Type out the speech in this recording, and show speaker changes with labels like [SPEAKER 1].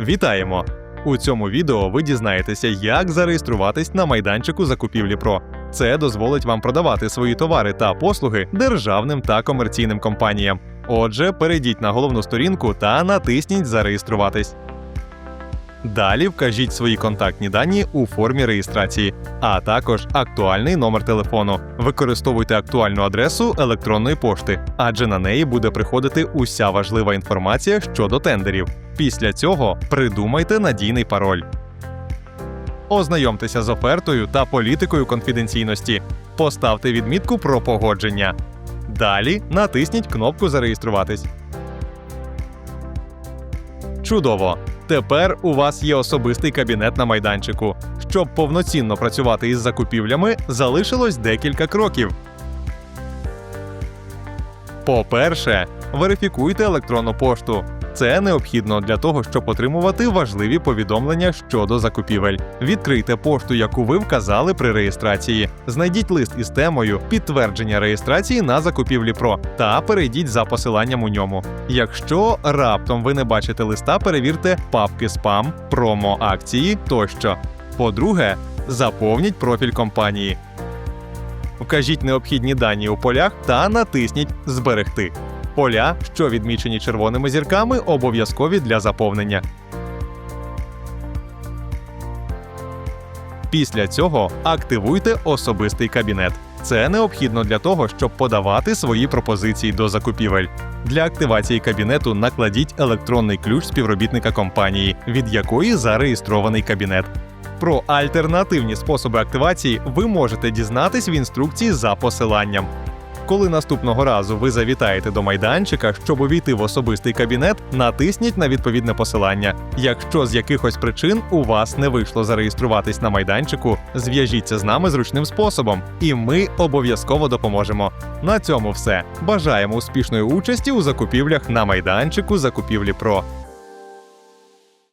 [SPEAKER 1] Вітаємо! У цьому відео ви дізнаєтеся, як зареєструватись на майданчику закупівлі ПРО. Це дозволить вам продавати свої товари та послуги державним та комерційним компаніям. Отже, перейдіть на головну сторінку та натисніть Зареєструватись. Далі вкажіть свої контактні дані у формі реєстрації, а також актуальний номер телефону. Використовуйте актуальну адресу електронної пошти, адже на неї буде приходити уся важлива інформація щодо тендерів. Після цього придумайте надійний пароль. Ознайомтеся з офертою та політикою конфіденційності. Поставте відмітку про погодження. Далі натисніть кнопку Зареєструватись. Чудово! Тепер у вас є особистий кабінет на майданчику. Щоб повноцінно працювати із закупівлями, залишилось декілька кроків. По-перше, верифікуйте електронну пошту. Це необхідно для того, щоб отримувати важливі повідомлення щодо закупівель. Відкрийте пошту, яку ви вказали при реєстрації. Знайдіть лист із темою підтвердження реєстрації на закупівлі ПРО та перейдіть за посиланням у ньому. Якщо раптом ви не бачите листа, перевірте папки спам, промо акції тощо. По-друге, заповніть профіль компанії. Вкажіть необхідні дані у полях та натисніть Зберегти. Поля, що відмічені червоними зірками, обов'язкові для заповнення. Після цього активуйте особистий кабінет. Це необхідно для того, щоб подавати свої пропозиції до закупівель. Для активації кабінету накладіть електронний ключ співробітника компанії, від якої зареєстрований кабінет. Про альтернативні способи активації ви можете дізнатись в інструкції за посиланням. Коли наступного разу ви завітаєте до майданчика, щоб увійти в особистий кабінет, натисніть на відповідне посилання. Якщо з якихось причин у вас не вийшло зареєструватись на майданчику, зв'яжіться з нами зручним способом, і ми обов'язково допоможемо. На цьому все. Бажаємо успішної участі у закупівлях на майданчику закупівлі ПРО.